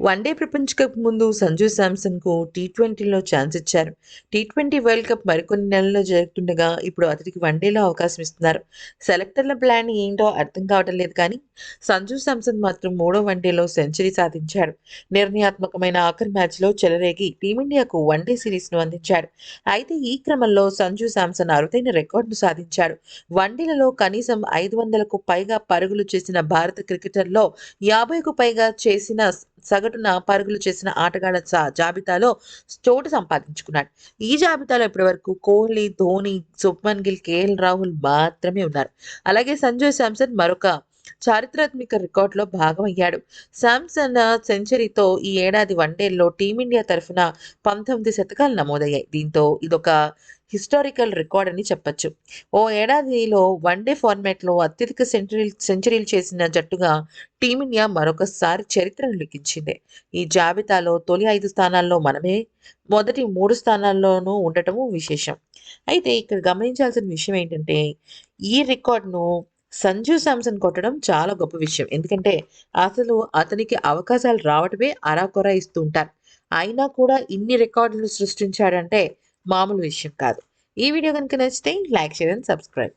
One day ప్రపంచ cup ముందు సంజు శాంసన్కు టీ ట్వంటీలో ఛాన్స్ ఇచ్చారు. టీ ట్వంటీ వరల్డ్ కప్ మరికొన్ని నెలల్లో జరుగుతుండగా ఇప్పుడు అతడికి వన్డేలో అవకాశం ఇస్తున్నారు. సెలెక్టర్ల ప్లాన్ ఏంటో అర్థం కావటం లేదు కానీ సంజు శాంసన్ మాత్రం మూడో వన్డేలో సెంచరీ సాధించాడు. నిర్ణయాత్మకమైన ఆఖరి మ్యాచ్లో చెలరేగి టీమిండియాకు వన్డే సిరీస్ను అందించాడు. అయితే ఈ క్రమంలో సంజు శాంసన్ అరుదైన రికార్డును సాధించాడు. వన్డేలలో కనీసం ఐదు వందలకు పైగా పరుగులు చేసిన భారత క్రికెటర్లో యాభైకు పైగా చేసిన సగటున పరుగులు చేసిన ఆటగాళ్ళ జాబితాలో చోటు సంపాదించుకున్నాడు. ఈ జాబితాలో ఇప్పటివరకు కోహ్లీ ధోని శుభ్మన్ గిల్ కేఎల్ రాహుల్ మాత్రమే ఉన్నారు. అలాగే సంజయ్ శాంసన్ మరొక చారిత్రాత్మక రికార్డులో భాగమయ్యాడు. శాంసన్ సెంచరీతో ఈ ఏడాది వన్డేల్లో టీమిండియా తరఫున పంతొమ్మిది శతకాలు నమోదయ్యాయి. దీంతో ఇదొక హిస్టారికల్ రికార్డ్ అని చెప్పొచ్చు. ఓ ఏడాదిలో వన్డే ఫార్మాట్లో అత్యధిక సెంచరీలు సెంచరీలు చేసిన జట్టుగా టీమిండియా మరొకసారి చరిత్రను లిఖించింది ఈ జాబితాలో తొలి ఐదు స్థానాల్లో మనమే మొదటి మూడు స్థానాల్లోనూ ఉండటము విశేషం. అయితే ఇక్కడ గమనించాల్సిన విషయం ఏంటంటే ఈ రికార్డును సంజు శాంసన్ కొట్టడం చాలా గొప్ప విషయం. ఎందుకంటే అసలు అతనికి అవకాశాలు రావటమే అరాకొర ఇస్తుంటారు అయినా కూడా ఇన్ని రికార్డులు సృష్టించాడంటే మామూలు విషయం కాదు. ఈ వీడియో కనుక నచ్చితే లైక్ షేర్ అండ్ సబ్స్క్రైబ్.